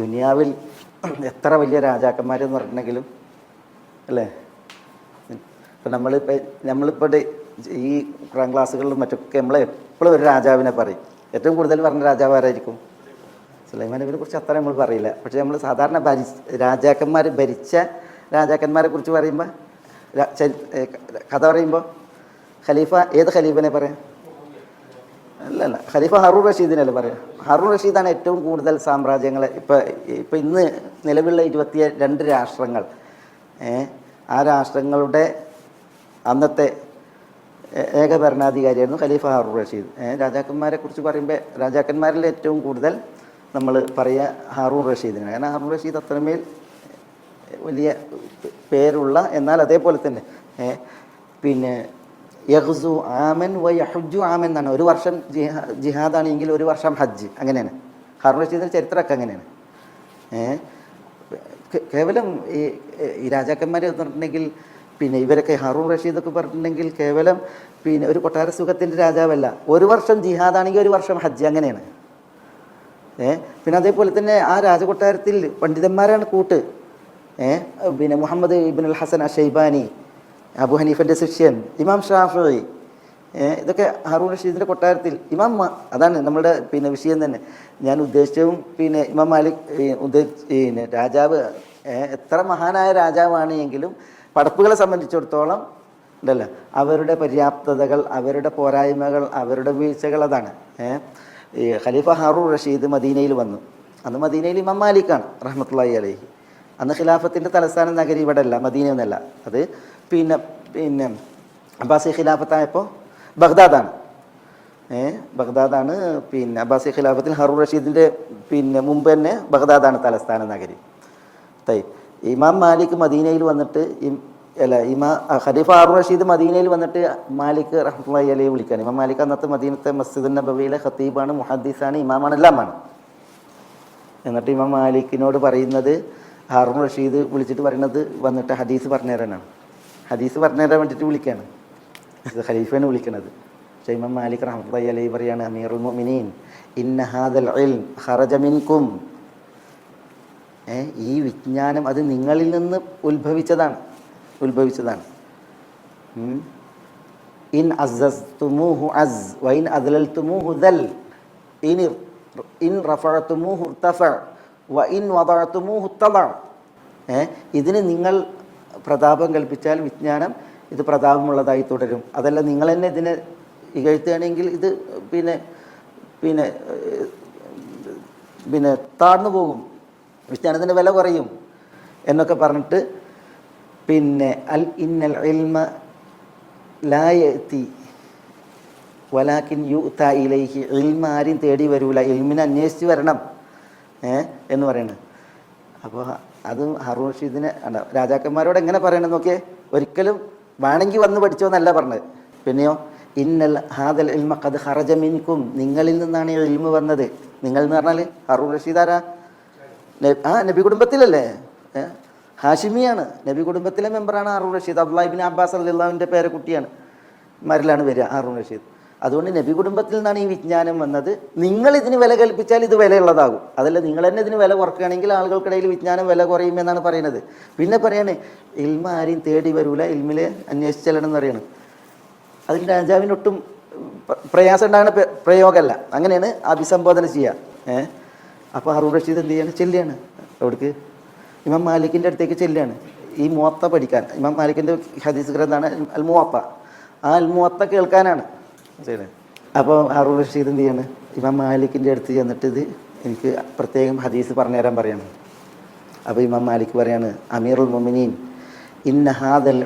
ദുനിയാവിൽ എത്ര വലിയ രാജാക്കന്മാരെന്ന് പറഞ്ഞിട്ടുണ്ടെങ്കിലും അല്ലേ? ഇപ്പം നമ്മളിപ്പോൾ നമ്മളിപ്പോൾ ഈ ഖുറാൻ ക്ലാസ്സുകളിലും മറ്റൊക്കെ നമ്മൾ എപ്പോഴും ഒരു രാജാവിനെ പറയും. ഏറ്റവും കൂടുതൽ പറഞ്ഞ രാജാവ് ആരായിരിക്കും? സുലൈമാൻ നബിനെ കുറിച്ച് അത്ര നമ്മൾ പറയില്ല. പക്ഷേ നമ്മൾ സാധാരണ ഭരി രാജാക്കന്മാർ ഭരിച്ച രാജാക്കന്മാരെ കുറിച്ച് പറയുമ്പോൾ കഥ പറയുമ്പോൾ ഖലീഫ ഏത് ഖലീഫിനെ പറയാം? അല്ല അല്ല ഖലീഫ ഹറൂർ റഷീദിനല്ലേ പറയാം? ഹറൂർ റഷീദാണ് ഏറ്റവും കൂടുതൽ സാമ്രാജ്യങ്ങൾ ഇപ്പം ഇപ്പം ഇന്ന് നിലവിലുള്ള ഇരുപത്തി രണ്ട് രാഷ്ട്രങ്ങൾ ആ രാഷ്ട്രങ്ങളുടെ അന്നത്തെ ഏക ഭരണാധികാരിയായിരുന്നു ഖലീഫ ഹറൂർ റഷീദ്. രാജാക്കന്മാരെ കുറിച്ച് പറയുമ്പോൾ രാജാക്കന്മാരിൽ ഏറ്റവും കൂടുതൽ നമ്മൾ പറയുക ഹാറൂർ റഷീദിനെ കാരണം ഹാറൂർ റഷീദ് അത്രമേൽ വലിയ പേരുള്ള എന്നാൽ അതേപോലെ തന്നെ. പിന്നെ യഹ്സു ആമൻ വ യഹുജു ആമൻ എന്നാണ്. ഒരു വർഷം ജിഹാ ജിഹാദാണെങ്കിൽ ഒരു വർഷം ഹജ്ജ്. അങ്ങനെയാണ്. ഹാറൂർ റഷീദിന്റെ ചരിത്രമൊക്കെ അങ്ങനെയാണ്. കേവലം ഈ ഈ രാജാക്കന്മാർ എന്ന് പറഞ്ഞിട്ടുണ്ടെങ്കിൽ പിന്നെ ഇവരൊക്കെ ഹാറൂൺ റഷീദൊക്കെ പറഞ്ഞിട്ടുണ്ടെങ്കിൽ കേവലം പിന്നെ ഒരു കൊട്ടാര സുഖത്തിന്റെ രാജാവല്ല. ഒരു വർഷം ജിഹാദാണെങ്കിൽ ഒരു വർഷം ഹജ്ജ് അങ്ങനെയാണ്. ഏ? പിന്നെ അതേപോലെ തന്നെ ആ രാജകൊട്ടാരത്തിൽ പണ്ഡിതന്മാരാണ് കൂട്ട്. ഏ? പിന്നെ മുഹമ്മദ് ഇബിൻ അൽ ഹസൻ അഷൈബാനി അബു ഹനീഫന്റെ ശിഷ്യൻ ഇമാം ഷാഫി ഇതൊക്കെ ഹാറൂൺ റഷീദിന്റെ കൊട്ടാരത്തിൽ. ഇമാം അതാണ് നമ്മുടെ പിന്നെ വിഷയം തന്നെ. ഞാൻ ഉദ്ദേശിച്ചതും പിന്നെ ഇമാം മാലിക് പിന്നെ രാജാവ് എത്ര മഹാനായ രാജാവാണ് എങ്കിലും പടപ്പുകളെ സംബന്ധിച്ചിടത്തോളം ഉണ്ടല്ലോ അവരുടെ പര്യാപ്തതകൾ അവരുടെ പോരായ്മകൾ അവരുടെ വീഴ്ചകൾ അതാണ്. ഈ ഖലീഫ ഹാറൂൺ റഷീദ് മദീനയിൽ വന്നു. അന്ന് മദീനയിൽ ഇമാം മാലിക്കാണ് റഹ്മത്തുള്ളാഹി അലഹി. അന്ന് ഖിലാഫത്തിന്റെ തലസ്ഥാന നഗരി ഇവിടെ അല്ല മദീന എന്നല്ല അത് പിന്നെ പിന്നെ അബ്ബാസി ഖിലാഫത്തായപ്പോൾ ബഗ്ദാദാണ്. ഏ ബഗ്ദാദാണ് പിന്നെ അബ്ബാസി ഖിലാഫത്തിൽ ഹറൂർ റഷീദിന്റെ പിന്നെ മുമ്പ് തന്നെ ബഗ്ദാദാണ് തലസ്ഥാന നഗരി. തൈ ഇമാം മാലിക് മദീനയിൽ വന്നിട്ട് അല്ല ഇമാ ഖലീഫ് ഹറൂർ റഷീദ് മദീനയിൽ വന്നിട്ട് മാലിക് റഹ്മി അലൈഹി വിളിക്കാൻ ഇമാം മാലിക് അന്നത്തെ മദീനത്തെ മസ്ജിദ് നബവിയിലെ ഖത്തീബാണ് മുഹദ്ദീസാണ് ഇമാമാണ് എല്ലാമാണ് എന്നിട്ട് ഇമാം മാലിക്കിനോട് പറയുന്നത് ഹാറൂൺ റഷീദ് വിളിച്ചിട്ട് പറയുന്നത് വന്നിട്ട് ഹദീസ് പറഞ്ഞു തരാനാണ് ഹദീസ് പറഞ്ഞു തരാൻ വേണ്ടിയിട്ട് വിളിക്കുകയാണ് ഇത് ഖലീഫയാണ് വിളിക്കണത്. പക്ഷേ മാലിക് റഹ്മത്ത് അലൈ പറയാണ് അമീറുൽ മൊമിനീൻ ഇന്ന ഹാദൽ ഖറജ മിൻകും. ഈ വിജ്ഞാനം അത് നിങ്ങളിൽ നിന്ന് ഉത്ഭവിച്ചതാണ്. ഉത്ഭവിച്ചതാണ്. ഇൻ അസസ്തുമൂഹു അസ് വൈൻ അദ്ലൽത്തുമൂഹു ദൽ ഇൻ ഇൻ റഫഅത്തുമൂഹു ഇർതഫ വ ഇൻ വദഅത്തുമൂഹു തദ ഇതിന് നിങ്ങൾ പ്രതാപം കൽപ്പിച്ചാൽ വിജ്ഞാനം ഇത് പ്രതാപമുള്ളതായി തുടരും. അതല്ല നിങ്ങൾ തന്നെ ഇതിനെ ഇകഴ്ത്തുകയാണെങ്കിൽ ഇത് പിന്നെ പിന്നെ പിന്നെ താഴ്ന്നു പോകും. വിജ്ഞാനത്തിന്റെ വില കുറയും എന്നൊക്കെ പറഞ്ഞിട്ട് പിന്നെ അൽ ഇന്നൽ ഇൽമ ലായത്തി വലാക്കിൻ യു ഇലൈഹി. ഇൽമ ആരും തേടി വരൂല. ഇൽമിനെ അന്വേഷിച്ച് വരണം എന്ന് പറയുന്നത് അപ്പോൾ അത് ഹറൂൺ റഷീദിനെ രാജാക്കന്മാരോട് എങ്ങനെ പറയണമെന്ന് നോക്കിയേ? ഒരിക്കലും വേണമെങ്കിൽ വന്ന് പഠിച്ചോ എന്നല്ല പറഞ്ഞത്. പിന്നെയോ ഇന്നൽ ഹാദൽ ഇൽമ കത് ഹറജമിൻകും നിങ്ങളിൽ നിന്നാണ് ഈ ഇൽമ വന്നത്. നിങ്ങൾ എന്ന് പറഞ്ഞാൽ ഹറൂൺ റഷീദ് ആരാ? ആ നബി കുടുംബത്തിലല്ലേ? ഹാഷിമിയാണ്. നബി കുടുംബത്തിലെ മെമ്പറാണ് ഹറൂൺ റഷീദ്. അബ്ദുല്ലാഹിബിൻ അബ്ബാസ് അള്ളാഹുവിന്റെ പേരക്കുട്ടിയാണ്. മരിലാണ് വരിക ഹറൂൺ റഷീദ്. അതുകൊണ്ട് നബി കുടുംബത്തിൽ നിന്നാണ് ഈ വിജ്ഞാനം വന്നത്. നിങ്ങൾ ഇതിന് വില കൽപ്പിച്ചാൽ ഇത് വിലയുള്ളതാകും. അതല്ല നിങ്ങൾ തന്നെ ഇതിന് വില കുറക്കുകയാണെങ്കിൽ ആളുകൾക്കിടയിൽ വിജ്ഞാനം വില കുറയുമെന്നാണ് പറയുന്നത്. പിന്നെ പറയണേ ഇൽമ ആരെയും തേടി വരൂല ഇൽമിലെ അന്വേഷിച്ച് പറയണം. അതിൽ രാജാവിനൊട്ടും പ്രയാസം ഉണ്ടാകുന്ന പ്രയോഗമല്ല. അങ്ങനെയാണ് അഭിസംബോധന ചെയ്യുക. ഏഹ് അപ്പോൾ ഹറൂർ റഷീദ് എന്ത് ചെയ്യാണ്? ചെല്ലുകയാണ്. അവിടേക്ക് ഇമാം മാലിക്കിന്റെ അടുത്തേക്ക് ചെല്ലുകയാണ്. ഈ മുവത്ത പഠിക്കാൻ. ഇമാം മാലിക്കിന്റെ ഹദീസ് ഗ്രന്ഥമാണ് അൽ ആ അൽ മുവത്ത കേൾക്കാനാണ്. അപ്പോൾ വർഷം റഷീദ് എന്ത് ചെയ്യാണ്? ഇമാം മാലിക്കിന്റെ അടുത്ത് ചെന്നിട്ട് ഇത് എനിക്ക് പ്രത്യേകം ഹദീസ് പറഞ്ഞു തരാൻ പറയാണ്. അപ്പോൾ ഇമാം മാലിക് പറയാണ് അമീറുൽ ഉൽ ഇന്ന ഹാദൽ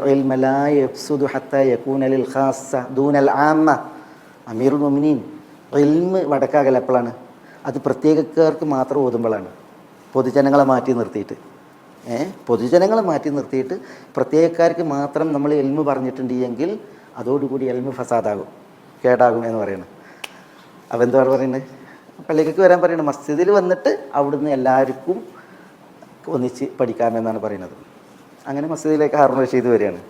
അമീറുൽ മുമിനീൻ ഇൽമ് എപ്പോഴാണ് അത് പ്രത്യേകക്കാർക്ക് മാത്രം ഓതുമ്പോഴാണ് പൊതുജനങ്ങളെ മാറ്റി നിർത്തിയിട്ട്. ഏ? പൊതുജനങ്ങളെ മാറ്റി നിർത്തിയിട്ട് പ്രത്യേകക്കാർക്ക് മാത്രം നമ്മൾ എൽമ് പറഞ്ഞിട്ടുണ്ട് എങ്കിൽ അതോടുകൂടി എൽമ് ഫസാദാകും. കേടാകും എന്ന് പറയുന്നത് അപ്പോൾ എന്താണ് പറയുന്നത് പള്ളിക്കൊക്കെ വരാൻ പറയുന്നത് മസ്ജിദിൽ വന്നിട്ട് അവിടുന്ന് എല്ലാവർക്കും ഒന്നിച്ച് പഠിക്കാമെന്നാണ് പറയുന്നത്. അങ്ങനെ മസ്ജിദിലേക്ക് ഹാറൂൺ റഷീദ് വരികയാണ്.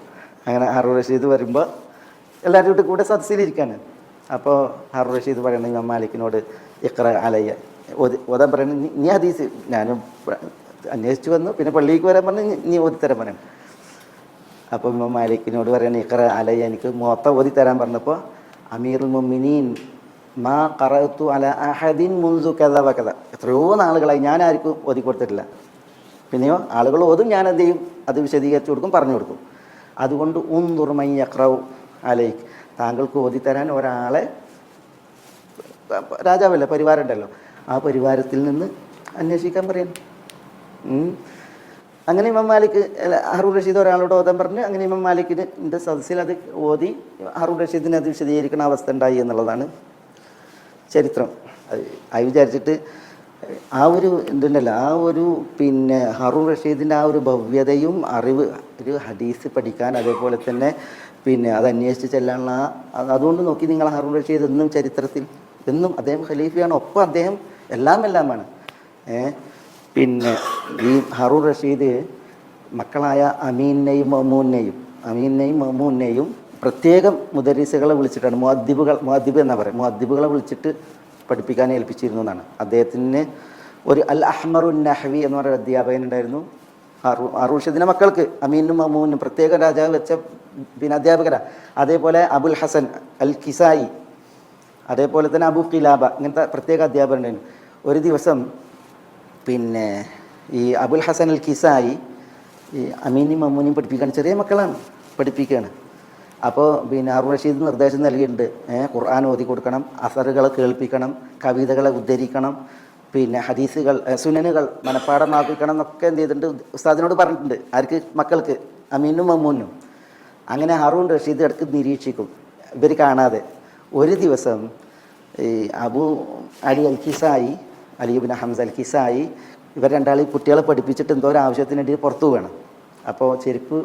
അങ്ങനെ ഹാറൂൺ റഷീദ് വരുമ്പോൾ എല്ലാവരും കൂടെ സദസ്സിലിരിക്കുകയാണ് അപ്പോൾ ഹാറൂൺ റഷീദ് പറയണത് ഇമാം മാലിക്കിനോട് ഇക്ര അലയ്യ ഓതി ഓതാൻ പറയണത് "നീ- ഹദീസ് ഞാനും അന്വേഷിച്ചു വന്നു പിന്നെ പള്ളിക്ക് വരാൻ പറഞ്ഞു "നീ- ഓതിത്തരാൻ പറയണം. അപ്പം ഇമാം മാലിക്കിനോട് പറയണ ഇക്ര അലയ്യ എനിക്ക് മൊത്തം ഓതി തരാൻ പറഞ്ഞപ്പോൾ അമീറുൽ മുമിനീൻ മാ കറത്തു അല അഹദിൻ മുൻസു കഥ വകഥ എത്രയോ നാളുകളായി ഞാൻ ആർക്കും ഓതി കൊടുത്തിട്ടില്ല. പിന്നെയോ ആളുകൾ ഓതും ഞാൻ എന്ത് ചെയ്യും? അത് വിശദീകരിച്ചു കൊടുക്കും പറഞ്ഞു കൊടുക്കും. അതുകൊണ്ട് ഉന്തുർമൈ യക്രവ് അലൈക്ക് താങ്കൾക്ക് ഓതി തരാൻ ഒരാളെ രാജാവല്ലേ? പരിവാരമുണ്ടല്ലോ. ആ പരിവാരത്തിൽ നിന്ന് അന്വേഷിക്കാൻ പറയാൻ. അങ്ങനെ ഇമാം മാലിക് അല്ല, റഷീദ് ഒരാളോട് ഓതാൻ പറഞ്ഞു. അങ്ങനെ ഇമാം മാലിക്കിന് എന്റെ സദസ്സിൽ അത് ഓതി ഹറൂൺ റഷീദിനെ അത് വിശദീകരിക്കുന്ന അവസ്ഥ ഉണ്ടായി എന്നുള്ളതാണ് ചരിത്രം. അത് വിചാരിച്ചിട്ട് ആ ഒരു എന്തുണ്ടല്ലോ ആ ഒരു പിന്നെ ഹറു റഷീദിന്റെ ആ ഒരു ഭവ്യതയും അറിവ് ഒരു ഹദീസ് പഠിക്കാൻ അതേപോലെ തന്നെ പിന്നെ അത് അന്വേഷിച്ച് ചെല്ലാനുള്ള ആ അതുകൊണ്ട് നോക്കി നിങ്ങൾ ഹറു റഷീദ് എന്നും ചരിത്രത്തിൽ എന്നും അദ്ദേഹം ഖലീഫയാണ്. ഒപ്പം അദ്ദേഹം എല്ലാം എല്ലാമാണ് ഏ പിന്നെ ഈ ഹറു റഷീദ് മക്കളായ അമീനെയും മമൂനെയും അമീനെയും മമൂനെയും പ്രത്യേകം മുദരീസുകളെ വിളിച്ചിട്ടാണ്. മുഅദ്ദിബുകൾ മുഅദ്ദിബ് എന്നാ പറയുക മുഅദ്ദിബുകളെ വിളിച്ചിട്ട് പഠിപ്പിക്കാൻ ഏൽപ്പിച്ചിരുന്നു എന്നാണ്. അദ്ദേഹത്തിന് ഒരു അൽ അഹ്മറുൻ നഹ്വി എന്ന് പറയുന്ന അധ്യാപകൻ ഉണ്ടായിരുന്നു. ഹറൂ റഷീദിന്റെ മക്കൾക്ക് അമീനും മമൂനും പ്രത്യേക രാജാവ് വെച്ച പിന്നെ അധ്യാപകരാണ് അതേപോലെ അബുൽ ഹസൻ അൽ കിസായി അതേപോലെ തന്നെ അബു കിലാബ ഇങ്ങനത്തെ പ്രത്യേക അധ്യാപകരുണ്ടായിരുന്നു. ഒരു ദിവസം പിന്നെ ഈ അബുൽ ഹസൻ അൽ കിസായി ഈ അമീനും മമ്മൂനിയും പഠിപ്പിക്കാൻ ചെറിയ മക്കളാണ് പഠിപ്പിക്കുകയാണ് അപ്പോൾ പിന്നെ അറു റഷീദ് നിർദ്ദേശം നൽകിയിട്ടുണ്ട്. ഖുർആൻ ഓതി കൊടുക്കണം അസറുകളെ കേൾപ്പിക്കണം കവിതകളെ ഉദ്ധരിക്കണം പിന്നെ ഹദീസുകൾ സുനനുകൾ മനഃപ്പാടമാക്കിക്കണം എന്നൊക്കെ എന്ത് ചെയ്തിട്ടുണ്ട് ഉസ്താദിനോട് പറഞ്ഞിട്ടുണ്ട്. ആർക്ക്? മക്കൾക്ക് അമീനും മമ്മൂനും. അങ്ങനെ ഹറൂൺ റഷീദ് ഇടയ്ക്ക് നിരീക്ഷിക്കും. ഇവർ കാണാതെ ഒരു ദിവസം ഈ അബു അലി അൽ അലിബിൻ ഹംസ അൽ കിസായി ഇവർ രണ്ടാളീ കുട്ടികളെ പഠിപ്പിച്ചിട്ട് എന്തോ ഒരു ആവശ്യത്തിന് വേണ്ടി പുറത്തു പോവുകയാണ് അപ്പോൾ ചെരുപ്പ്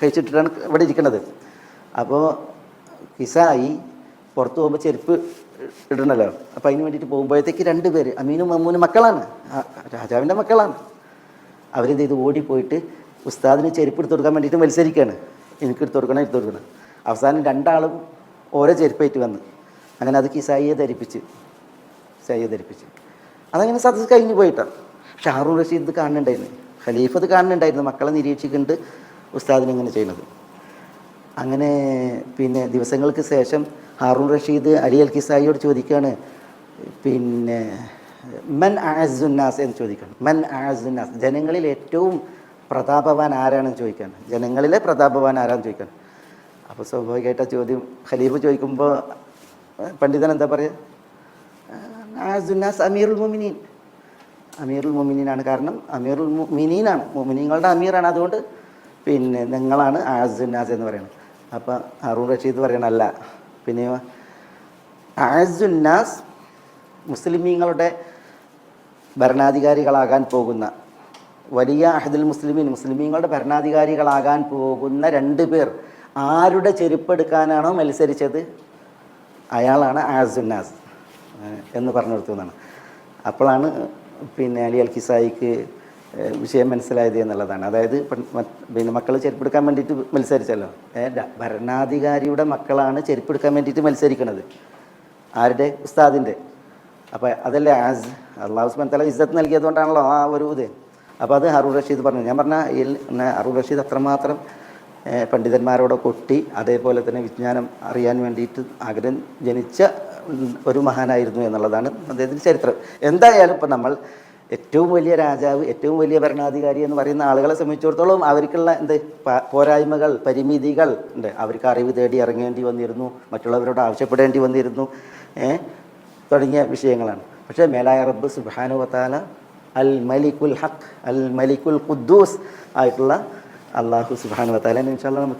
കഴിച്ചിട്ടിട്ടാണ് ഇവിടെ ഇരിക്കുന്നത് അപ്പോൾ കിസായി പുറത്തു പോകുമ്പോൾ ചെരുപ്പ് ഇടണല്ലോ. അപ്പോൾ അതിന് വേണ്ടിയിട്ട് പോകുമ്പോഴത്തേക്ക് രണ്ട് പേര് അമീനും മമ്മൂനും മക്കളാണ്. രാജാവിന്റെ മക്കളാണ്. അവരെന്ത് ചെയ്ത്? ഓടിപ്പോയിട്ട് ഉസ്താദിന് ചെരുപ്പ് എടുത്തു കൊടുക്കാൻ വേണ്ടിയിട്ട് മത്സരിക്കുകയാണ് എനിക്ക് എടുത്തു കൊടുക്കണം എടുത്തു കൊടുക്കണം. അവസാനം രണ്ടാളും ഓരോ ചെരുപ്പായിട്ട് വന്ന്. അങ്ങനെ അത് കിസായിയെ ധരിപ്പിച്ച് കിസായിയെ ധരിപ്പിച്ച്. അതങ്ങനെ സദസ് കഴിഞ്ഞ് പോയിട്ടാണ് ഷാറൂൺ റഷീദ് ഇത് കാണുന്നുണ്ടായിരുന്നു ഖലീഫ് അത് കാണുന്നുണ്ടായിരുന്നു മക്കളെ നിരീക്ഷിക്കുന്നുണ്ട് ഉസ്താദിനെ ഇങ്ങനെ ചെയ്യുന്നത്. അങ്ങനെ പിന്നെ ദിവസങ്ങൾക്ക് ശേഷം ഹാറൂൺ റഷീദ് അലി അൽ കിസായിയോട് ചോദിക്കുകയാണ് പിന്നെ മൻ ആസുന്നാസ് എന്ന് ചോദിക്കണം മൻ ആസുന്നാസ് ജനങ്ങളിൽ ഏറ്റവും പ്രതാപവാൻ ആരാണെന്ന് ചോദിക്കാണ് ജനങ്ങളിലെ പ്രതാപവാൻ ആരാന്ന് ചോദിക്കാണ് അപ്പോൾ സ്വാഭാവികമായിട്ട് ആ ചോദ്യം ഖലീഫ് ചോദിക്കുമ്പോൾ പണ്ഡിതൻ എന്താ പറയുക? ആസുന്നാസ് അമീറുൽ മുമിനീൻ അമീറുൽ മുമിനീനാണ് കാരണം അമീറുൽ മുമിനീനാണ് മുമിനീങ്ങളുടെ അമീറാണ്. അതുകൊണ്ട് പിന്നെ നിങ്ങളാണ് ആസുന്നാസ് എന്ന് പറയുന്നത്. അപ്പോൾ അറൂൺ റഷീദ് പറയണല്ല പിന്നെ ആസുന്നാസ് മുസ്ലിമീങ്ങളുടെ ഭരണാധികാരികളാകാൻ പോകുന്ന വലിയ അഹദുൽ മുസ്ലിമീൻ മുസ്ലിമീങ്ങളുടെ ഭരണാധികാരികളാകാൻ പോകുന്ന രണ്ട് പേർ ആരുടെ ചെരുപ്പെടുക്കാനാണോ മത്സരിച്ചത്? അയാളാണ് ആസുന്നാസ് എന്ന് പറഞ്ഞു കൊടുത്തു എന്നാണ്. അപ്പോഴാണ് പിന്നെ അലി അൽ കിസായിക്ക് വിഷയം മനസ്സിലായത് എന്നുള്ളതാണ്. അതായത് പിന്നെ മക്കളെ ചെരുപ്പെടുക്കാൻ വേണ്ടിയിട്ട് മത്സരിച്ചല്ലോ. ഭരണാധികാരിയുടെ മക്കളാണ് ചെരുപ്പെടുക്കാൻ വേണ്ടിയിട്ട് മത്സരിക്കുന്നത് ആരുടെ? ഉസ്താദിന്റെ. അപ്പോൾ അതല്ലേ ആസ് അള്ളാഹു ഉസ്മാൻ തല ഇസ്സത്ത് നൽകിയതുകൊണ്ടാണല്ലോ ആ ഒരു ഇത്. അപ്പോൾ അത് അറൂർ റഷീദ് പറഞ്ഞു. ഞാൻ പറഞ്ഞ അറൂർ റഷീദ് അത്രമാത്രം പണ്ഡിതന്മാരോടൊക്കെ പണ്ഡിതന്മാരോട് കൊട്ടി അതേപോലെ തന്നെ വിജ്ഞാനം അറിയാൻ വേണ്ടിയിട്ട് ആഗ്രഹം ജനിച്ച ഒരു മഹാനായിരുന്നു എന്നുള്ളതാണ് അദ്ദേഹത്തിന്റെ ചരിത്രം. എന്തായാലും ഇപ്പം നമ്മൾ ഏറ്റവും വലിയ രാജാവ് ഏറ്റവും വലിയ ഭരണാധികാരി എന്ന് പറയുന്ന ആളുകളെ സംബന്ധിച്ചിടത്തോളം അവർക്കുള്ള എന്ത് പോരായ്മകൾ പരിമിതികൾ ഉണ്ട്. അവർക്ക് അറിവ് തേടി ഇറങ്ങേണ്ടി വന്നിരുന്നു മറ്റുള്ളവരോട് ആവശ്യപ്പെടേണ്ടി വന്നിരുന്നു തുടങ്ങിയ വിഷയങ്ങളാണ്. പക്ഷേ മേലായ റബ്ബ് സുബാനു വത്താല അൽ മലിക്കുൽ ഹക്ക് അൽ മലിക്കുൽ ഖുദ്ദൂസ് ആയിട്ടുള്ള അള്ളാഹു സുബാനു വത്താല ഇൻഷാല്ല നമുക്ക്